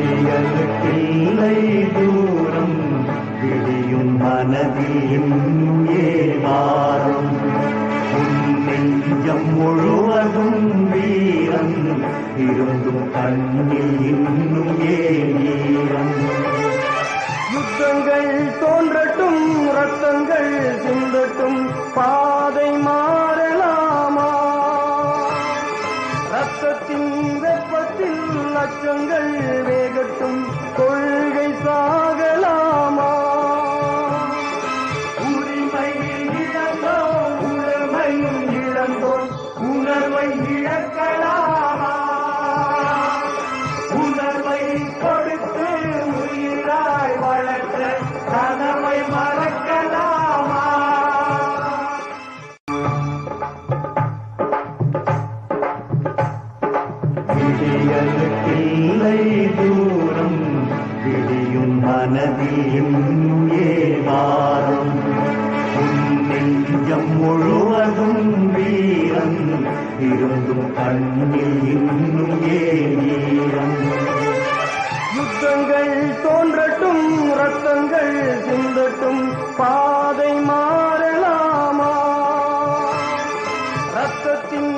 விடியலுக்கில்லை தூரம் விடியும் மனதில் இன்னும் ஏவாரம். நெஞ்சம் முழுவதும் வீரம் இருந்தும் கண்ணில் இன்னும் ஏரம் யுத்தங்கள் தோன்றட்டும் ரத்தங்கள் சிந்தட்டும் பாதை மாறலாமா? ரத்தத்தின் வெப்பத்தில் லட்சங்கள் இழக்கலாமா உணர்வை கொடுத்து உயிராய் வளர்த்த கனவை மறக்கலாமா? விடியலுக்கில்லை தூரம் விடியும் மனதில் இன்னும் இருந்தும் கண்ணில் இன்னும் ஏன் யுத்தங்கள் தோன்றட்டும் ரத்தங்கள் சிந்தட்டும் பாதை மாறலாமா? ரத்தத்தின்